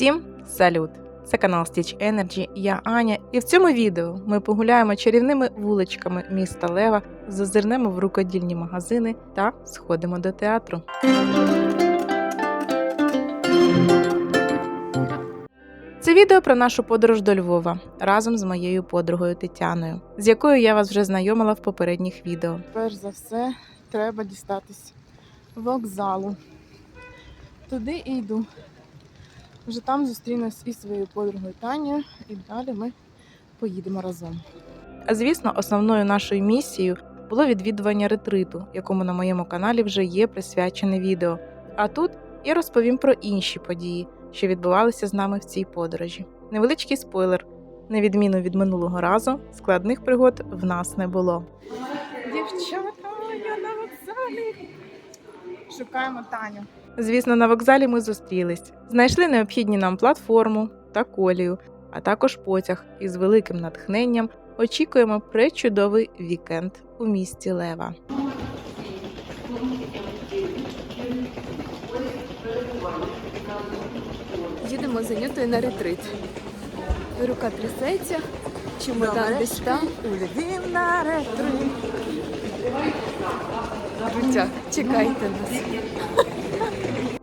Всім салют! Це канал Stitch Energy, я Аня, і в цьому відео ми погуляємо чарівними вуличками міста Лева, зазирнемо в рукодільні магазини та сходимо до театру. Це відео про нашу подорож до Львова разом з моєю подругою Тетяною, з якою я вас вже знайомила в попередніх відео. Перш за все, треба дістатись вокзалу. Туди і йду. Вже там зустрінусь із своєю подругою Танею, і далі ми поїдемо разом. А звісно, основною нашою місією було відвідування ретриту, якому на моєму каналі вже є присвячене відео. А тут я розповім про інші події, що відбувалися з нами в цій подорожі. Невеличкий спойлер: на відміну від минулого разу, складних пригод в нас не було. Дівчата, я на вокзалі. Шукаємо Таню. Звісно, на вокзалі ми зустрілись, знайшли необхідні нам платформу та колію, а також потяг і з великим натхненням очікуємо пречудовий вікенд у місті Лева. Їдемо за Нютою на ретрит. Рука трясеться, чемодан десь там. Улюбім на ретрит. Крутяк, чекайте нас.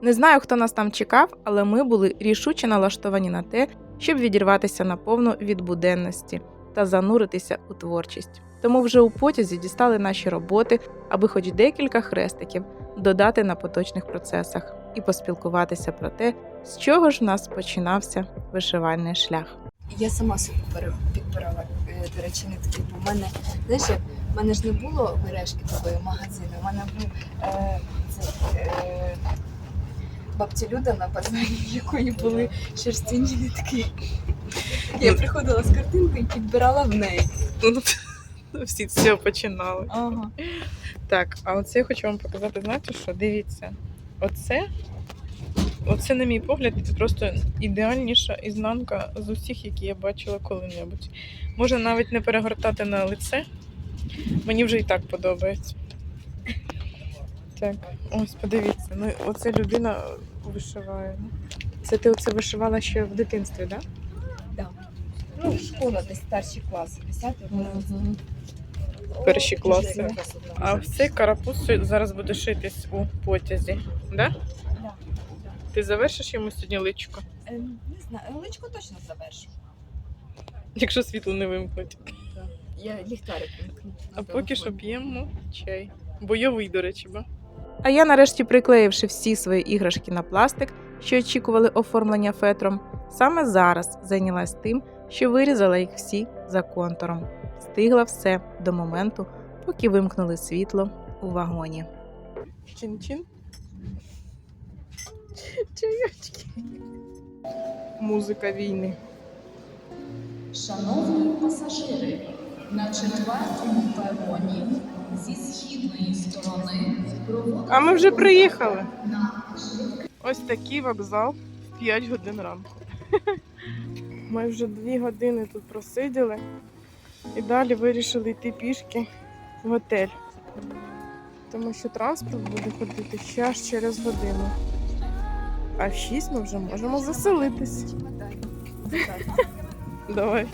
Не знаю, хто нас там чекав, але ми були рішуче налаштовані на те, щоб відірватися наповну від буденності та зануритися у творчість. Тому вже у потязі дістали наші роботи, аби хоч декілька хрестиків додати на поточних процесах і поспілкуватися про те, з чого ж в нас починався вишивальний шлях. Я сама собі підбирала, е, до речі, нитки, бо в мене, знаєш, в мене ж не було мережки такої магазину, в мене був е, це, е, бабця Люда на базарі, в якої були шерстяні нитки. Я приходила з картинкою і підбирала в неї. Всі з цього починали. Ага. Так, а оце я хочу вам показати, знаєте що? Дивіться, оце, оце, на мій погляд, це просто ідеальніша ізнанка з усіх, які я бачила коли-небудь. Може навіть не перегортати на лице. Мені вже і так подобається. Так, ось подивіться. Ну, оце людина вишиває. Це ти оце вишивала ще в дитинстві, так? Да? Ну, школа десь старші класи, 10 Перші класи. А в цей карапуз зараз буде шитись у потязі, да? Да. Ти завершиш йому сьогодні личко, Е, Не знаю, личко точно завершу. якщо світло не вимкнуть. Я ліхтарик вимкну. А поки що п'ємо чай. Бойовий, до речі, бо. А я нарешті приклеївши всі свої іграшки на пластик, що очікували оформлення фетром, саме зараз зайнялась тим, що вирізала їх всі за контуром. Встигла все до моменту, поки вимкнули світло у вагоні. Чин-чин. Чайочки. Музика війни. Шановні пасажири, на четвертому пероні зі східної сторони А ми вже приїхали. Ось такий вокзал в 5 годин ранку. Ми вже 2 години тут просиділи і далі вирішили йти пішки в готель. Тому що транспорт буде ходити ще аж через годину. А в 6 ми вже можемо заселитись. Давай.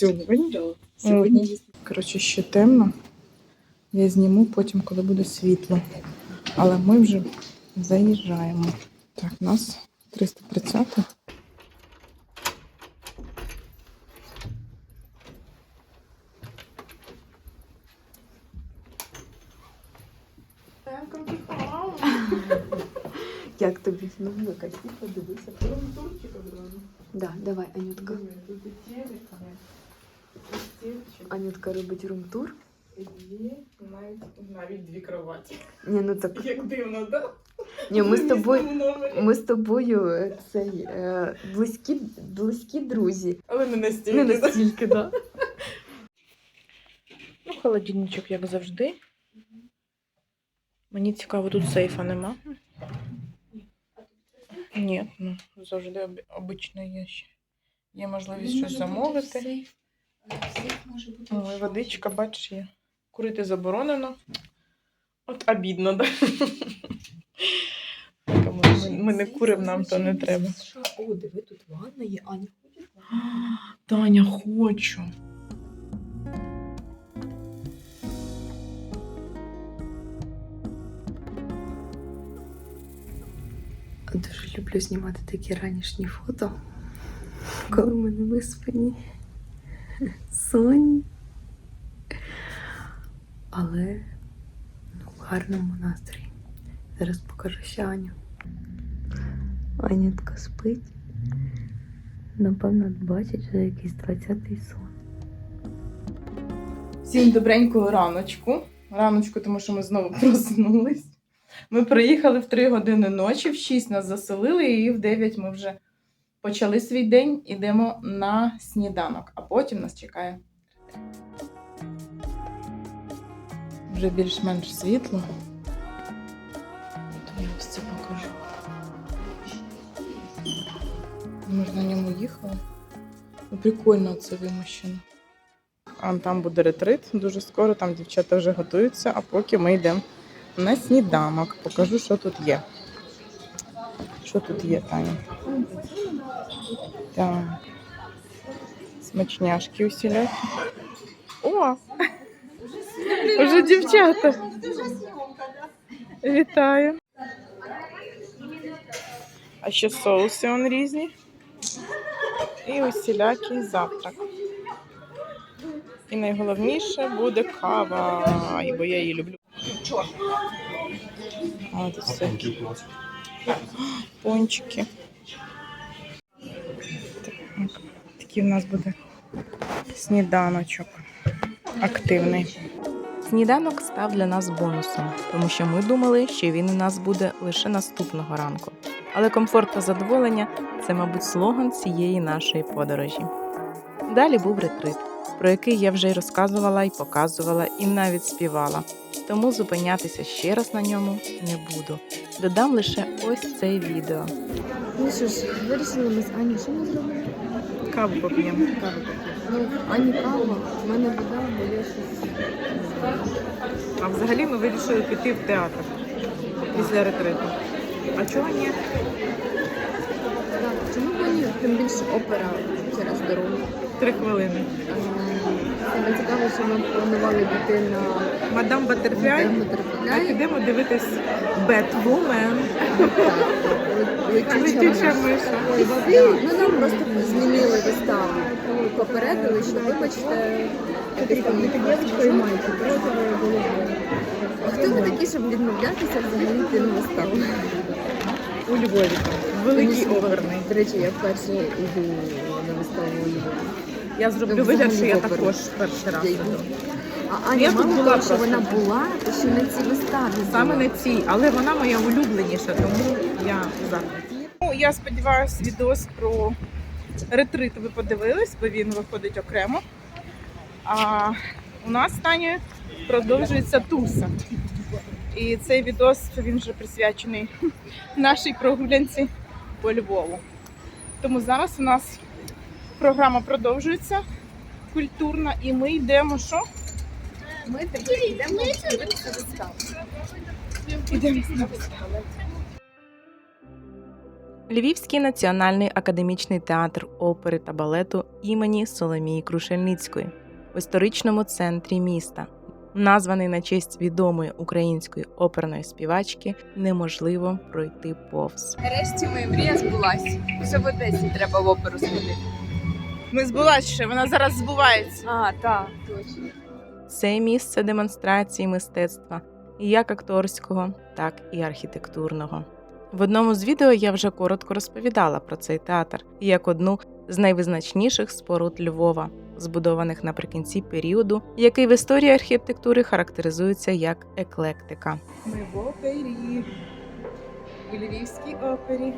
Сьогодні? Да. Сьогодні є Коротше, ще темно. Я зніму потім, коли буде світло. Але ми вже заїжджаємо. Так, у нас 330. Як тобі? Ну, викай, подивися. Да, давай, Анютка. Анютка робить рум-тур. навіть навіть дві кроваті. Ні, ну так. Як дивно, так? Ні, ми з тобою. Ми з тобою цей е, близькі, близькі друзі. Але не настільки. Не настільки, да. Ну, холодильничок, як завжди. Мені цікаво, тут сейфа нема. Ні, ну завжди об... обично є ще. Є можливість щось замовити. Ой, водичка, бачиш, є. Курити заборонено. От обідно, да? Кому ми, ми не куримо, нам то не треба. О, диви, тут ванна є. Аня хочеш? Таня, хочу. Дуже люблю знімати такі ранішні фото, коли ми не виспані. Сонні. Але ну, в гарному настрої. Зараз покажу ще Аню. Анютка спить. Напевно, бачить, що якийсь 20-й сон. Всім добренького раночку. Раночку, тому що ми знову проснулись. Ми приїхали в 3 години ночі, в 6 нас заселили, і в 9 ми вже почали свій день. Ідемо на сніданок, а потім нас чекає. Вже більш-менш світло. То я ось це покажу. Ми ж на ньому їхали. Ну, прикольно це вимощено. А там буде ретрит дуже скоро, там дівчата вже готуються, а поки ми йдемо на сніданок. Покажу, що тут є. Що тут є, Таня? Так. Смачняшки усілякі. О! Уже дівчата. Вітаю. А ще соуси он різні. І усілякий завтрак. І найголовніше буде кава, бо я її люблю. А, тут все. Пончики. Так, Такий в нас буде сніданочок активний. Сніданок став для нас бонусом, тому що ми думали, що він у нас буде лише наступного ранку. Але комфорт та задоволення це, мабуть, слоган цієї нашої подорожі. Далі був ретрит, про який я вже й розказувала і показувала, і навіть співала. Тому зупинятися ще раз на ньому не буду. Додам лише ось це відео. Ну що ж, вирішили ми з Ані, що ми зробимо? Каву поп'ємо. Ну, Ані кава, в мене вода, бо я щось. А взагалі ми вирішили піти в театр після ретриту. А чого ні? Так, чому б ні? Тим більше опера через дорогу. Три хвилини. Саме цікаво, що ми планували піти на Мадам Батерфляй. А Батерфляй. підемо дивитись Бетвумен. Летюча миша. Ну нам просто змінили виставу. Попередили, що вибачте, якось там мальчик, головою. А хто ви такі, щоб відмовлятися взагалі йти на виставу? У Львові. Великий оперний. До речі, я вперше йду на виставу у Львові. Я зроблю Ну, вигляд, що я також перший раз. А Аня, Я тут була що вона була, то ще на цій виставі. Саме на цій, але вона моя улюбленіша, тому я захваті. Ну, я сподіваюся, відос про ретрит ви подивились, бо він виходить окремо. А у нас Таня продовжується туса. І цей відос він вже присвячений нашій прогулянці по Львову. Тому зараз у нас програма продовжується культурна, і ми йдемо що? Ми таки йдемо дивитися виставу. Ідемо на виставу. Львівський національний академічний театр опери та балету імені Соломії Крушельницької в історичному центрі міста, названий на честь відомої української оперної співачки, неможливо пройти повз. Нарешті моя мрія збулась. Вже в Одесі треба в оперу сходити. Ми збулася ще, вона зараз збувається. А, так, точно. Це місце демонстрації мистецтва як акторського, так і архітектурного. В одному з відео я вже коротко розповідала про цей театр як одну з найвизначніших споруд Львова, збудованих наприкінці періоду, який в історії архітектури характеризується як еклектика. Ми в опері. У Львівській опері.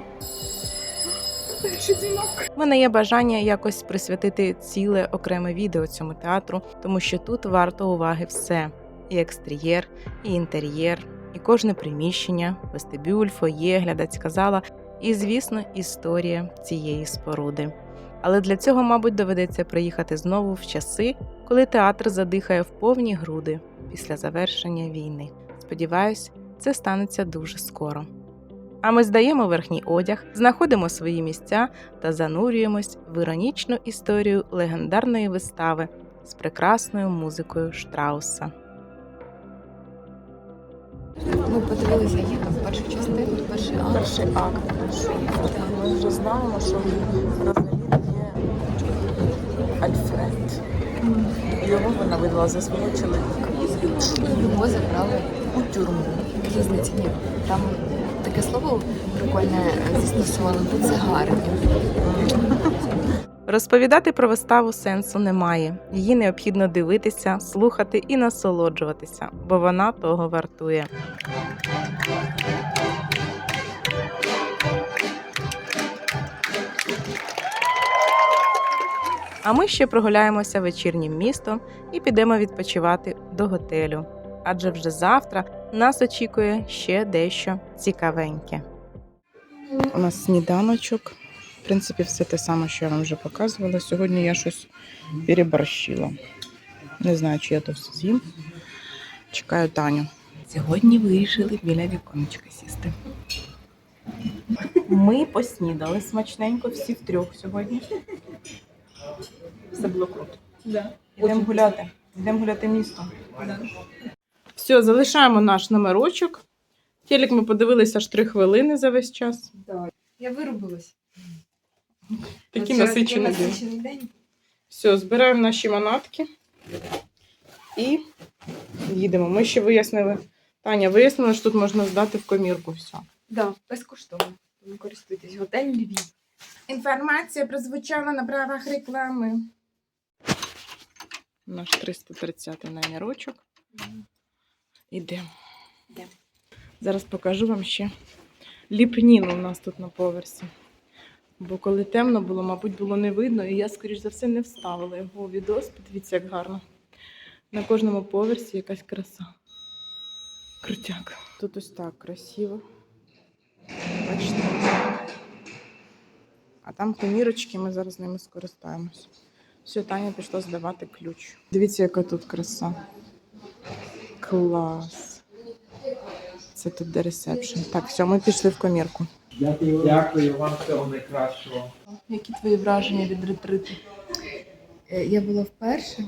У мене є бажання якось присвятити ціле окреме відео цьому театру, тому що тут варто уваги все: і екстер'єр, і інтер'єр, і кожне приміщення, вестибюль, фоє, глядацька зала, і, звісно, історія цієї споруди. Але для цього, мабуть, доведеться приїхати знову в часи, коли театр задихає в повні груди після завершення війни. Сподіваюсь, це станеться дуже скоро. А ми здаємо верхній одяг, знаходимо свої місця та занурюємось в іронічну історію легендарної вистави з прекрасною музикою Штрауса. Ми подивилися їх першу частину, перший акт. Перший акт. Ми вже знаємо, що Розалін є Альфред. Його вона видала за свого чоловіка. Його забрали У тюрму. різниці. Ні, там таке слово прикольне застосували буцегарні. Розповідати про виставу сенсу немає. Її необхідно дивитися, слухати і насолоджуватися, бо вона того вартує. А ми ще прогуляємося вечірнім містом і підемо відпочивати до готелю. Адже вже завтра нас очікує ще дещо цікавеньке. У нас сніданочок. В принципі, все те саме, що я вам вже показувала. Сьогодні я щось переборщила. Не знаю, чи я то все з'їм. Чекаю Таню. Сьогодні вирішили біля віконечка сісти. Ми поснідали смачненько, всі втрьох сьогодні. Все було круто. Йдемо гуляти. Йдемо гуляти містом. Все, залишаємо наш номерочок. Телек ми подивилися аж три хвилини за весь час. Я вирубилась. Такий насичений день. насичений день. Все, збираємо наші манатки і їдемо. Ми ще вияснили. Таня вияснила, що тут можна здати в комірку все. Да, безкоштовно. Тому користуйтесь. Готель Львів. Інформація прозвучала на правах реклами. Наш 330 номерочок. Ідемо. Зараз покажу вам ще ліпніну у нас тут на поверсі. Бо коли темно було, мабуть, було не видно, і я, скоріш за все, не вставила його у відос. Подивіться, як гарно. На кожному поверсі якась краса. Крутяк. Тут ось так красиво. Бачите? А там комірочки, ми зараз ними скористаємось. Все, Таня пішла здавати ключ. Дивіться, яка тут краса. Клас. Це тут де ресепшн. Так, все, ми пішли в комірку. Дякую. Дякую вам всього найкращого. Які твої враження від ретриту? Е, Я була вперше,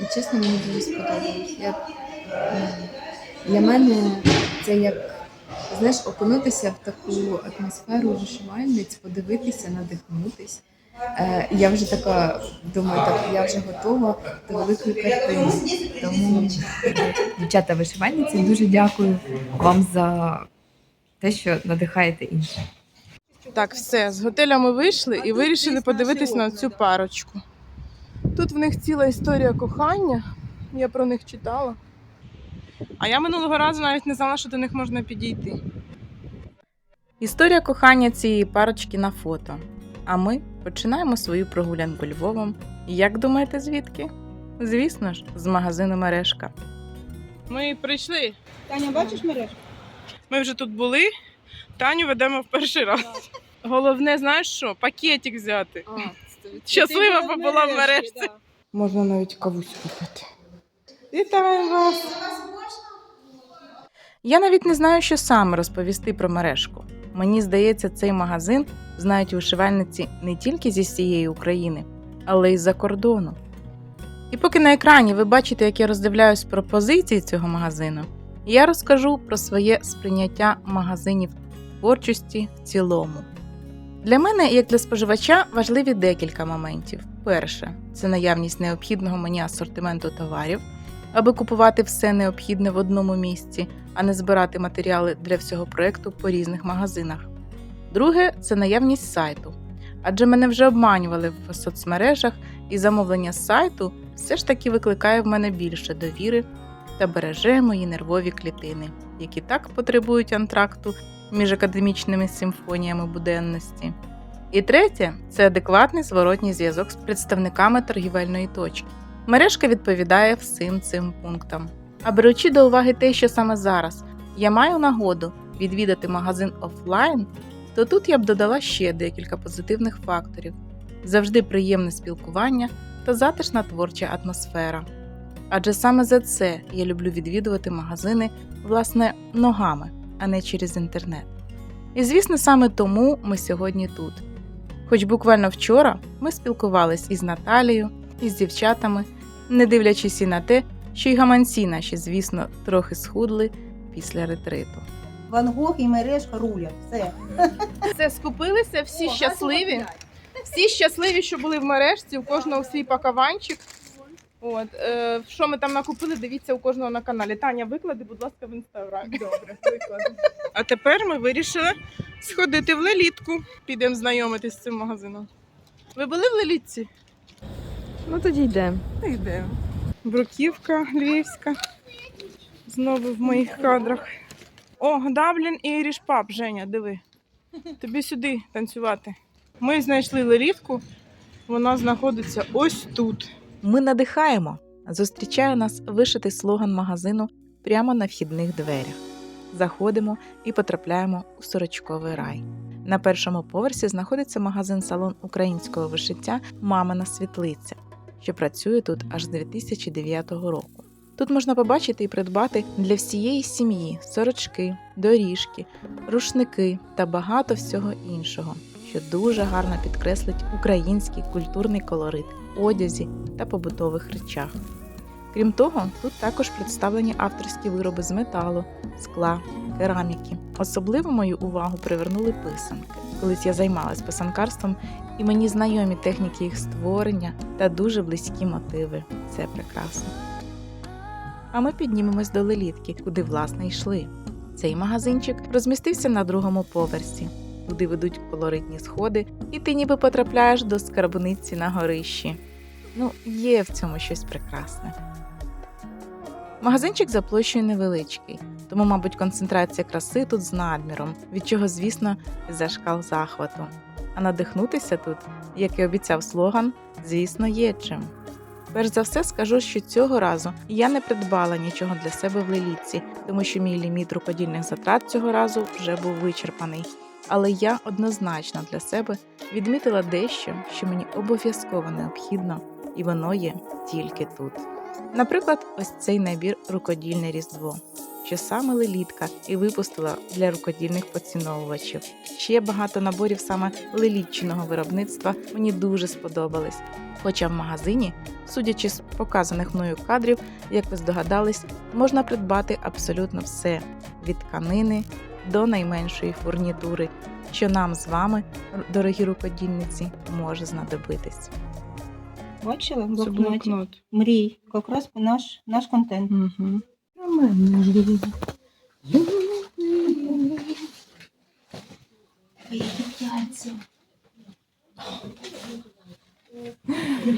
і чесно, мені дуже сподобалось. Я, для мене це як знаєш, окунутися в таку атмосферу вишивальниць, подивитися, надихнутись. Е, я вже така думаю, так я вже готова до великої картини. Тому, дівчата вишивальниці, дуже дякую вам за те, що надихаєте інших. Так, все, з готеля ми вийшли і вирішили подивитись на цю парочку. Тут в них ціла історія кохання. Я про них читала. А я минулого разу навіть не знала, що до них можна підійти. Історія кохання цієї парочки на фото. А ми починаємо свою прогулянку Львовом. Як думаєте, звідки? Звісно ж, з магазину Мережка. Ми прийшли. Таня, бачиш мережу? Ми вже тут були. Таню ведемо в перший раз. Головне, знаєш що? Пакетик взяти. Щаслива побула в мережці. Можна навіть кавусь купити. Вітаю вас! Я навіть не знаю, що саме розповісти про мережку. Мені здається, цей магазин знають вишивальниці не тільки зі всієї України, але й з-за кордону. І поки на екрані ви бачите, як я роздивляюсь пропозиції цього магазину, я розкажу про своє сприйняття магазинів творчості в цілому. Для мене, як для споживача, важливі декілька моментів. Перше це наявність необхідного мені асортименту товарів, аби купувати все необхідне в одному місці, а не збирати матеріали для всього проекту по різних магазинах. Друге це наявність сайту, Адже мене вже обманювали в соцмережах, і замовлення з сайту все ж таки викликає в мене більше довіри та береже мої нервові клітини, які так потребують антракту між академічними симфоніями буденності. І третє це адекватний зворотній зв'язок з представниками торгівельної точки. Мережка відповідає всім цим пунктам. А беручи до уваги те, що саме зараз я маю нагоду відвідати магазин офлайн, то тут я б додала ще декілька позитивних факторів: завжди приємне спілкування та затишна творча атмосфера. Адже саме за це я люблю відвідувати магазини власне ногами, а не через інтернет. І звісно, саме тому ми сьогодні тут. Хоч буквально вчора ми спілкувались із Наталією, із дівчатами, не дивлячись і на те, що й гаманці наші, звісно, трохи схудли після ретриту. Ван Гог і мережка рулять. Все. Все, скупилися, всі щасливі. Всі щасливі, що були в мережці, у кожного свій пакаванчик. От, е, що ми там накупили, дивіться у кожного на каналі. Таня, виклади, будь ласка, в інстаграмі. Добре, виклади. А тепер ми вирішили сходити в лелітку. Підемо знайомитись з цим магазином. Ви були в лелітці? Ну тоді йдемо. Йдемо. Бруківка львівська. Знову в моїх кадрах. О, Даблін і Рішпап, Женя, диви. Тобі сюди танцювати. Ми знайшли лелітку. Вона знаходиться ось тут. Ми надихаємо. Зустрічає нас вишитий слоган магазину прямо на вхідних дверях. Заходимо і потрапляємо у сорочковий рай. На першому поверсі знаходиться магазин-салон українського вишиття Мамина світлиця, що працює тут аж з 2009 року. Тут можна побачити і придбати для всієї сім'ї сорочки, доріжки, рушники та багато всього іншого, що дуже гарно підкреслить український культурний колорит одязі та побутових речах. Крім того, тут також представлені авторські вироби з металу, скла, кераміки. Особливо мою увагу привернули писанки. Колись я займалась писанкарством, і мені знайомі техніки їх створення та дуже близькі мотиви. Це прекрасно. А ми піднімемось до лелітки, куди власне йшли. Цей магазинчик розмістився на другому поверсі. Туди ведуть колоритні сходи, і ти ніби потрапляєш до скарбниці на горищі. Ну, є в цьому щось прекрасне. Магазинчик за площею невеличкий, тому, мабуть, концентрація краси тут з надміром, від чого, звісно, зашкал захвату. А надихнутися тут, як і обіцяв слоган, звісно, є чим. Перш за все скажу, що цього разу я не придбала нічого для себе в лелітці, тому що мій ліміт рукодільних затрат цього разу вже був вичерпаний. Але я однозначно для себе відмітила дещо, що мені обов'язково необхідно, і воно є тільки тут. Наприклад, ось цей набір рукодільне різдво, що саме лелітка і випустила для рукодільних поціновувачів. Ще багато наборів саме лелітчиного виробництва мені дуже сподобались. Хоча в магазині, судячи з показаних мною кадрів, як ви здогадались, можна придбати абсолютно все від тканини до найменшої фурнітури, що нам з вами, дорогі рукодільниці, може знадобитись. Бачили? Це блокнот. Мрій. Якраз наш, наш контент. Угу.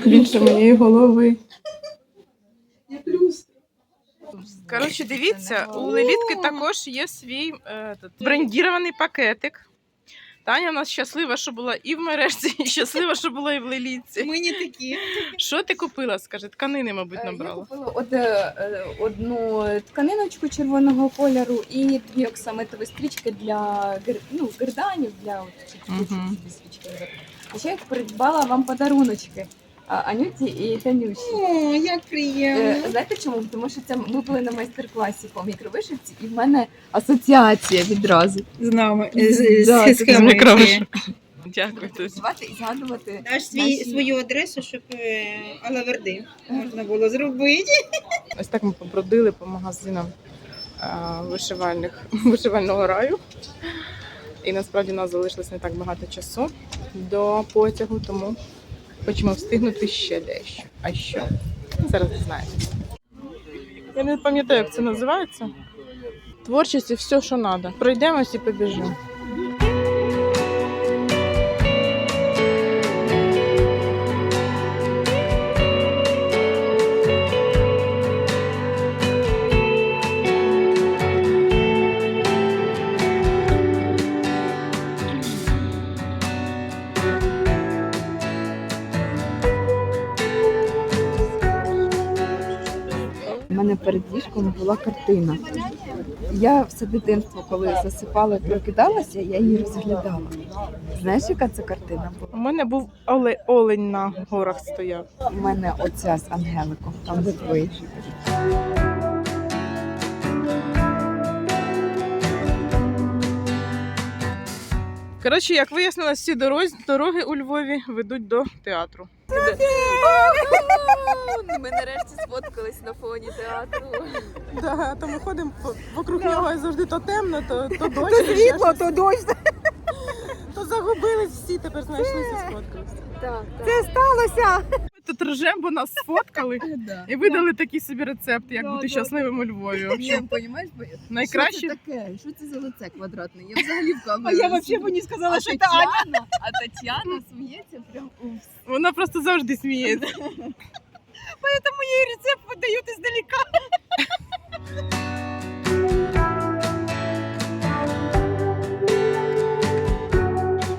Більше моєї голови. Коротше, дивіться, у Лелітки також є свій е, брендірований пакетик. Таня у нас щаслива, що була і в мережці, і щаслива, що була і в леліці. Ми не такі. Що ти купила? Скажи, тканини, мабуть, набрала. Я набрала. купила од, е, е, одну тканиночку червоного кольору і дві оксамитові стрічки для гир- ну, герданів, для от, чи- Мгм. свічки. А ще я придбала вам подаруночки. А, Анюті і Танюші. О, як Е, приємно. Знаєте чому? Тому що це ми були на майстер-класі по мікровишивці, і в мене асоціація відразу. З нами. Да, з, камерою. мікровишивки. Дякую. Працювати і згадувати. Даш свій, Наші- свою адресу, щоб е, алаверди можна було зробити. Ось так ми побродили по магазинам е, вишивальних, вишивального раю. І насправді у нас залишилось не так багато часу до потягу, тому хочемо встигнути ще дещо. А що? Зараз знаєте. Я не пам'ятаю, як це називається. Творчість все, що треба. Пройдемось і побіжимо. Перед ліжком була картина. Я все дитинство, коли засипала і прокидалася, я її розглядала. Знаєш, яка це картина була? У мене був оле, олень на горах стояв. У мене оця з Ангеликом, там де твої. Коротше, як вияснилось, всі дороги, дороги у Львові ведуть до театру. Фоні театру. Да, то ми ходимо вокруг нього завжди то темно, то, то дощ. То світло, то дощ. То загубились всі, тепер знайшлися сфоткались. Так, Ми тут ржем, бо нас сфоткали і видали такий собі рецепт, як бути щасливим у Львові. Розумієш, найкраще. Що це таке? Що це за лице квадратне? Я взагалі в камеру. А я взагалі б не сказала, що це Аня. А Тетяна сміється прям у Вона просто завжди сміється. Поэтому и рецепт подают издалека.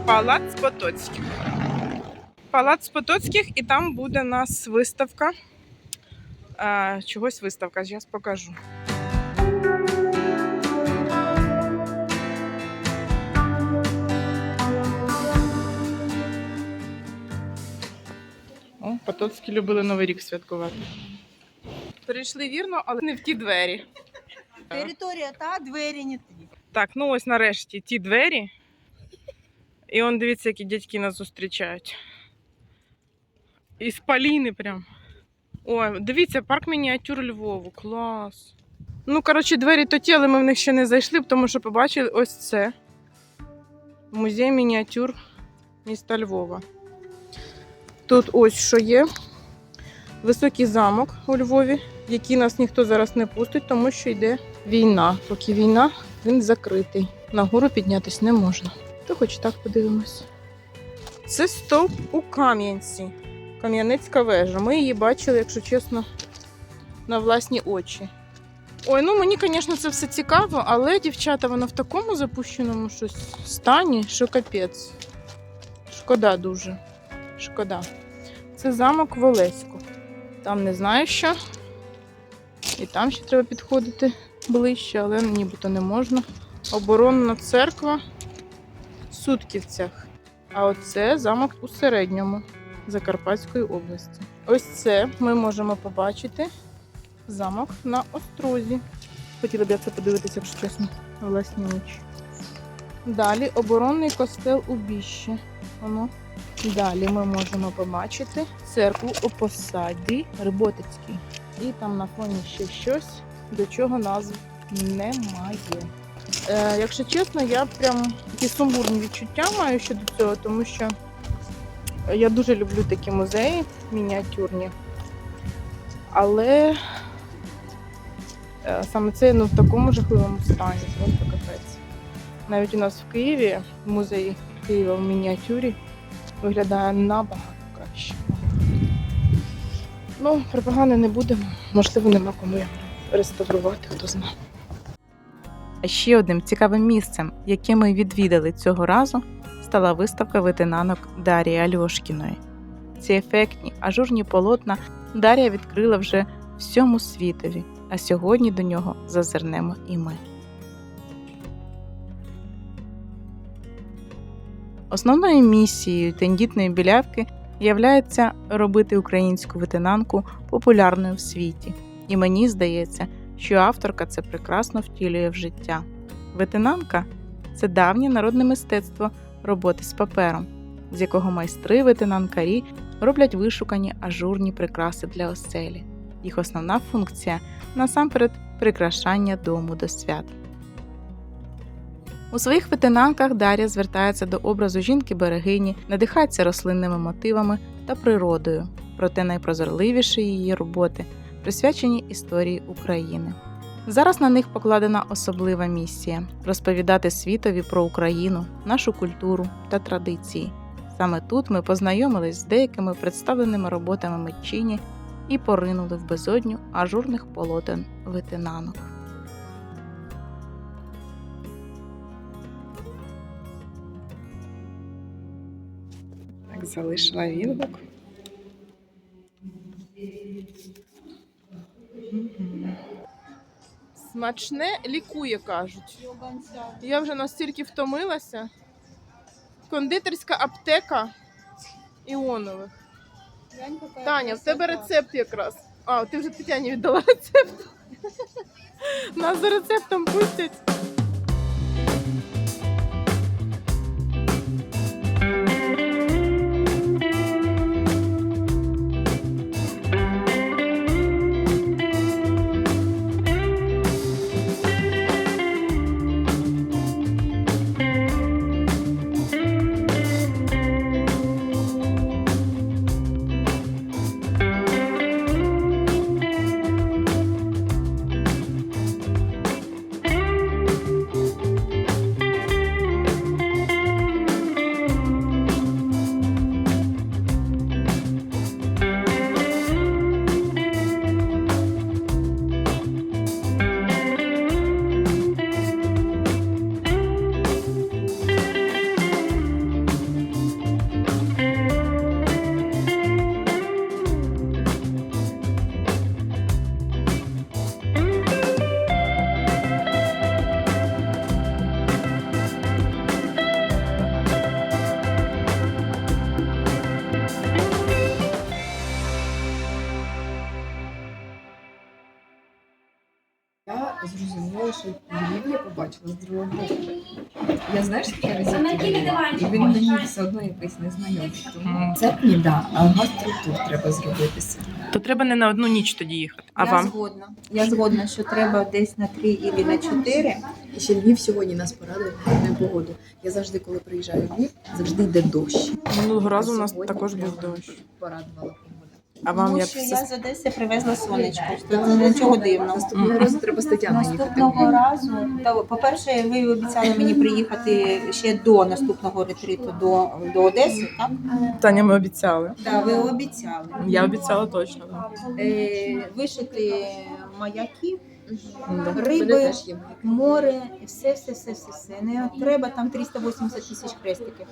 Палац Потоцьких. Палац Потоцьких, і там буде у нас виставка. А, чогось виставка, зараз покажу. О, Потоцькі любили Новий рік святкувати. Прийшли вірно, але не в ті двері. Територія та двері не ті. Так, ну ось нарешті ті двері. І он дивіться, які дядьки нас зустрічають. Із Поліни прям. Ой, дивіться, парк мініатюр Львову. Клас. Ну, коротше, двері то ті, але ми в них ще не зайшли, тому що побачили ось це. Музей мініатюр міста Львова. Тут ось що є. Високий замок у Львові, який нас ніхто зараз не пустить, тому що йде війна. Поки війна, він закритий. Нагору піднятись не можна. То хоч так подивимось. Це стовп у Кам'янці. Кам'янецька вежа. Ми її бачили, якщо чесно, на власні очі. Ой, ну мені, звісно, це все цікаво, але дівчата, воно в такому запущеному щось стані, що капець. Шкода дуже. Шкода. Це замок в Олеську. Там не знаю що. І там ще треба підходити ближче, але нібито не можна. Оборонна церква в Сутківцях. А оце замок у середньому Закарпатської області. Ось це ми можемо побачити замок на острозі. Хотіла б я це подивитися, якщо чесно, власні очі. Далі оборонний костел у Біщі. Воно. Далі ми можемо побачити церкву у посаді Риботицькій. І там на фоні ще щось, до чого назв немає. Е, якщо чесно, я прям такі сумбурні відчуття маю щодо цього, тому що я дуже люблю такі музеї мініатюрні. Але е, саме це ну, в такому жахливому стані, просто капець. Навіть у нас в Києві, в музеї Києва в мініатюрі, виглядає набагато краще. Ну, про погане не будемо. Можливо, нема кому його реставрувати, хто знає. Ще одним цікавим місцем, яке ми відвідали цього разу, стала виставка витинанок Дарії Альошкіної. Ці ефектні ажурні полотна Дар'я відкрила вже всьому світові, а сьогодні до нього зазирнемо і ми. Основною місією тендітної білявки являється робити українську витинанку популярною в світі. І мені здається, що авторка це прекрасно втілює в життя. Витинанка це давнє народне мистецтво роботи з папером, з якого майстри витинанкарі роблять вишукані ажурні прикраси для оселі. Їх основна функція насамперед прикрашання дому до свят. У своїх витинанках Дар'я звертається до образу жінки-берегині, надихається рослинними мотивами та природою, проте найпрозорливіші її роботи присвячені історії України. Зараз на них покладена особлива місія розповідати світові про Україну, нашу культуру та традиції. Саме тут ми познайомились з деякими представленими роботами митчині і поринули в безодню ажурних полотен витинанок. Залишила відгук. Смачне лікує, кажуть. Я вже настільки втомилася. Кондитерська аптека іонових. Таня, в тебе рецепт якраз. А, ти вже Тетяні віддала рецепт. Нас за рецептом пустять. Одно якийсь незнайомий. Тому це б ні, да, а гастротур треба зробити. То треба не на одну ніч тоді їхати. А я вам? згодна. Я згодна, що треба десь на три і на чотири. І ще Львів сьогодні нас порадив на погоду. Я завжди, коли приїжджаю в Львів, завжди йде дощ. Минулого разу у нас Сьогодні також прямо був дощ. Порадувала. А вам Тому як що все? я з Одеси привезла сонечко. Це нічого дивного. Наступного разу треба з Тетяною їхати. Наступного разу, та, по-перше, ви обіцяли мені приїхати ще до наступного ретриту до, до Одеси, так? Таня, ми обіцяли. Так, ви обіцяли. Я обіцяла точно. да. Е, вишити маяки, Да. Риби, море, все, все, все, все, все. Не треба там 380 тисяч хрестиків.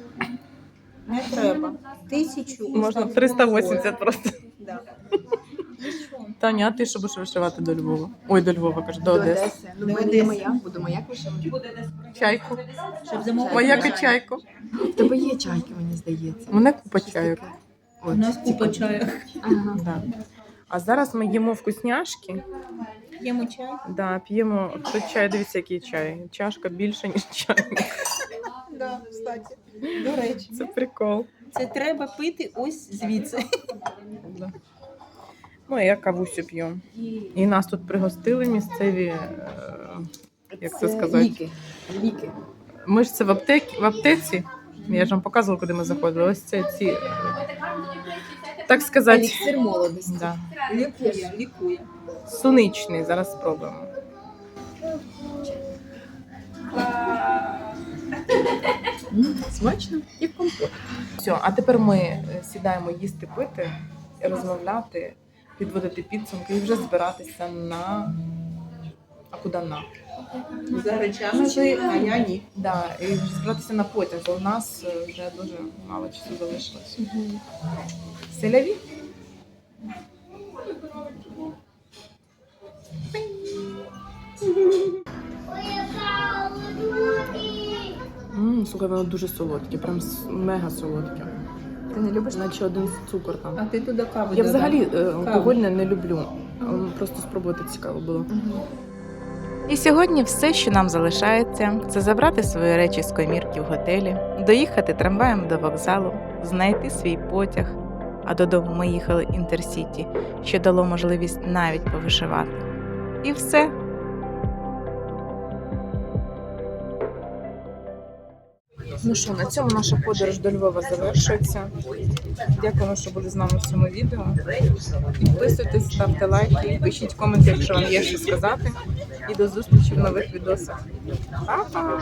Не треба. Тисячу. Можна Ось так. 380 просто. Да. Таня, а ти що будеш вишивати до Львова? Ой, до Львова, кажу, до До Одеси. Одеси. Ну, в мене є маяк, буду маяк вишивати. Чайку. Щоб замовити. Маяк і чайку. В тебе є чайки, мені здається. У мене купа чайок. У нас купа чаю. Ага. Да. А зараз ми їмо вкусняшки. П'ємо чай. Да, п'ємо. Тут чай, дивіться, який чай. Чашка більше, ніж чайник. Да, кстати. До речі. Це прикол. Це треба пити ось звідси. Ну, я кавусю п'ю. І нас тут пригостили місцеві. е, Як це сказати? Ліки. Ліки. Ми ж це в аптеці, в аптеці. Я ж вам показувала, куди ми заходили. Ось це ці. е, Так сказати. Еліксир молодості. Да. Лікує, лікує. Суничний, зараз спробуємо. Смачно і компот. Все, а тепер ми е, сідаємо їсти, пити, розмовляти, підводити підсумки і вже збиратися на. А куди на? За речами ви, а я ні. Да, і вже збиратися на потяг, бо у нас е, вже дуже мало часу залишилось. Селяві? Ммм, слухай, воно дуже солодке, прям мега солодке. Ти не любиш? Наче один цукор там. А ти туди каву Я взагалі е, алкогольне не люблю. Ем, Просто спробувати цікаво було. І сьогодні все, що нам залишається, це забрати свої речі з комірки в готелі, доїхати трамваєм до вокзалу, знайти свій потяг. А додому ми їхали інтерсіті, що дало можливість навіть повишивати. І все. Ну що, на цьому наша подорож до Львова завершується. Дякуємо, що були з нами в цьому відео. Підписуйтесь, ставте лайки, пишіть коменти, якщо вам є що сказати. І до зустрічі в нових відосах. Па-па!